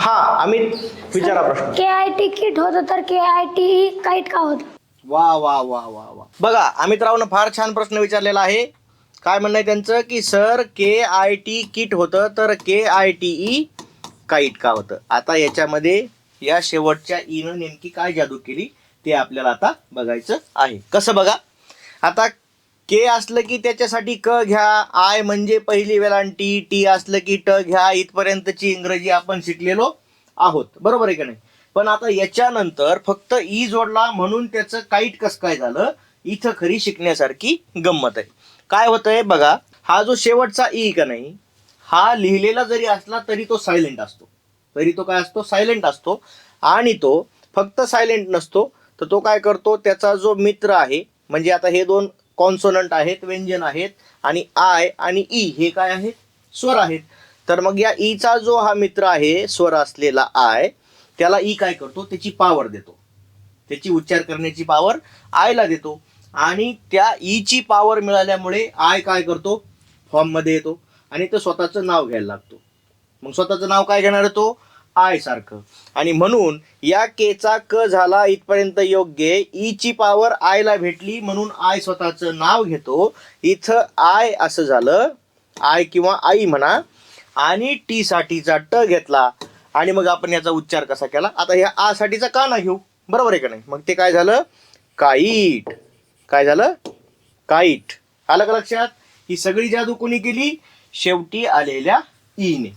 हा अमित विचारा प्रश्न. के आय टी किट होतं तर के आय टी काईट का होतं? वा वा वा वा वा. बघा अमितरावनं फार छान प्रश्न विचारलेला आहे. काय म्हणणं आहे त्यांचं? की sir K I T kit होतं तर K I T E kite का होतं? आता याच्यामध्ये या शेवटच्या ईनं नेमकी काय जादू केली ते आपल्याला आता बघायचं आहे. कसं बघा? आता के असलं की त्याच्यासाठी क घ्या आय म्हणजे पहिली वेलांटी टी असलं की ट घ्या इथपर्यंतची इंग्रजी आपण शिकलेलो आहोत. बरोबर आहे का नाही? पण आता याच्यानंतर फक्त ई जोडला म्हणून त्याचं काईट कसं काय झालं? इथं खरी शिकण्यासारखी गंमत आहे. काय होतंय बघा हा जो शेवटचा ई का नाही हा लिहिलेला जरी असला तरी तो सायलेंट असतो. तरी तो काय असतो? सायलेंट असतो. आणि तो फक्त सायलेंट नसतो तर तो काय करतो? त्याचा जो मित्र आहे म्हणजे आता हे दोन कॉन्सोनंट आहेत व्यंजन आहेत आणि आय आणि ई हे काय आहेत? स्वर आहेत. तर मग या e ईचा जो हा मित्र आहे स्वर असलेला आय त्याला ई काय करतो? त्याची पावर देतो. त्याची उच्चार करण्याची पावर आयला देतो. आणि त्या ईची पावर मिळाल्यामुळे आय काय करतो? फॉर्ममध्ये येतो. आणि तो स्वतःचं नाव घ्यायला लागतो. मग स्वतःचं नाव काय घेणार तो? आय सारखं आणि म्हणून या केचा क झाला इथपर्यंत योग्य. ईची पावर आयला भेटली म्हणून आय स्वतःचं नाव घेतो. इथं आय असं झालं. आय किंवा आई म्हणा. आणि टी साठीचा ट घेतला. आणि मग आपण याचा उच्चार कसा केला? आता ह्या आ साठीचा का ना घेऊ हो? बरोबर आहे का नाही? मग ते काय झालं? काईट काय झालं? काईट आलं का लक्षात? ही सगळी जादू कोणी केली? शेवटी आलेल्या e ईने